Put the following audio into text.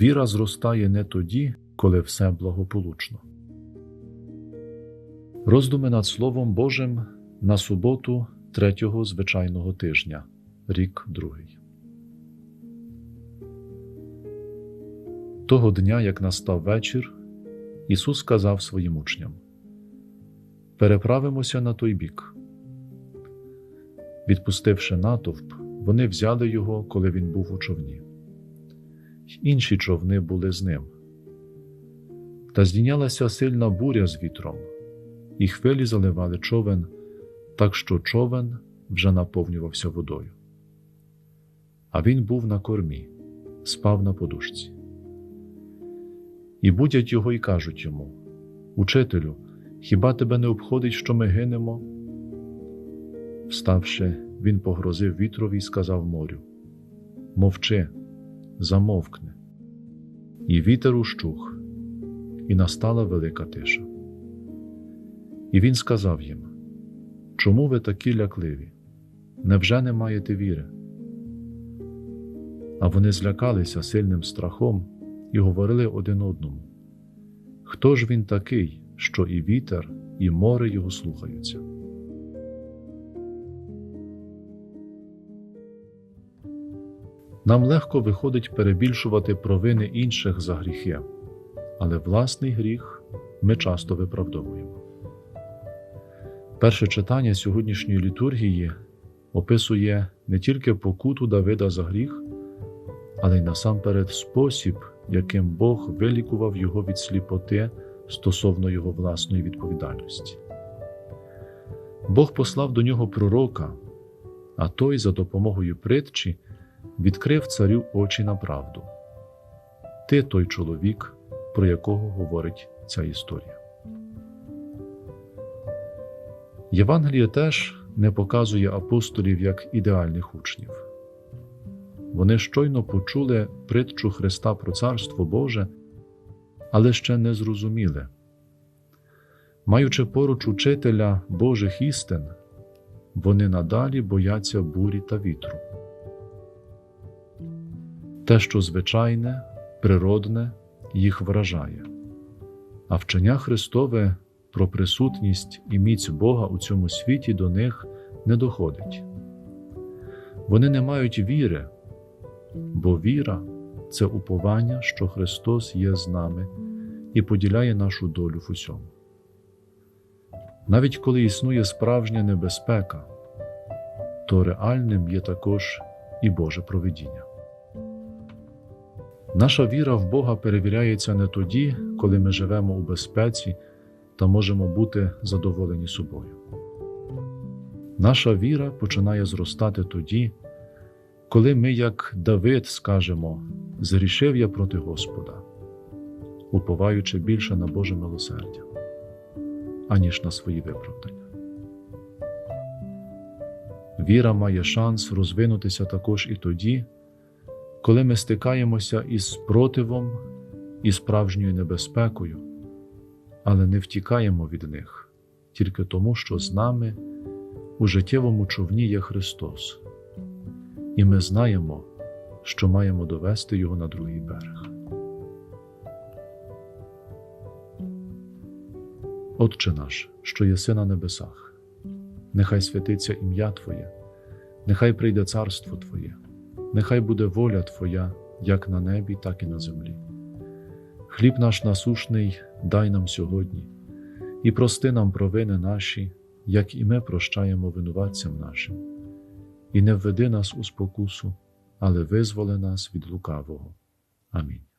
Віра зростає не тоді, коли все благополучно. Роздуми над Словом Божим на суботу третього звичайного тижня, рік другий. Того дня, як настав вечір, Ісус сказав своїм учням: Переправимося на той бік. Відпустивши натовп, вони взяли його, коли він був у човні. Й Інші човни були з ним. Та здійнялася сильна буря з вітром, і хвилі заливали човен, так що човен вже наповнювався водою. А він був на кормі, спав на подушці. І будять його і кажуть йому: Учителю, хіба тебе не обходить, що ми гинемо? Вставши, він погрозив вітрові і сказав морю: Мовчи, замовкни. І вітер ущух, і настала велика тиша. І він сказав їм: Чому ви такі лякливі? Невже не маєте віри? А вони злякалися сильним страхом і говорили один одному: Хто ж він такий, що і вітер, і море його слухаються? Нам легко виходить перебільшувати провини інших за гріхи, але власний гріх ми часто виправдовуємо. Перше читання сьогоднішньої літургії описує не тільки покуту Давида за гріх, але й насамперед спосіб, яким Бог вилікував його від сліпоти стосовно його власної відповідальності. Бог послав до нього пророка, а той за допомогою притчі відкрив царю очі на правду. Ти той чоловік, про якого говорить ця історія. Євангеліє теж не показує апостолів як ідеальних учнів. Вони щойно почули притчу Христа про Царство Боже, але ще не зрозуміли. Маючи поруч учителя Божих істин, вони надалі бояться бурі та вітру. Те, що звичайне, природне, їх вражає, а вчення Христове про присутність і міць Бога у цьому світі до них не доходить. Вони не мають віри, бо віра це уповання, що Христос є з нами і поділяє нашу долю в усьому. Навіть коли існує справжня небезпека, то реальним є також і Боже провидіння. Наша віра в Бога перевіряється не тоді, коли ми живемо у безпеці та можемо бути задоволені собою. Наша віра починає зростати тоді, коли ми, як Давид, скажемо зрішив я проти Господа, уповаючи більше на Боже милосердя, аніж на свої виправдання. Віра має шанс розвинутися також і тоді, коли ми стикаємося із спротивом і справжньою небезпекою, але не втікаємо від них тільки тому, що з нами у життєвому човні є Христос, і ми знаємо, що маємо довести Його на другий берег. Отче наш, що єси на небесах, нехай святиться ім'я Твоє, нехай прийде царство Твоє, нехай буде воля Твоя як на небі, так і на землі. Хліб наш насушний дай нам сьогодні, і прости нам провини наші, як і ми прощаємо винуватцям нашим, і не введи нас у спокусу, але визволи нас від лукавого. Амінь.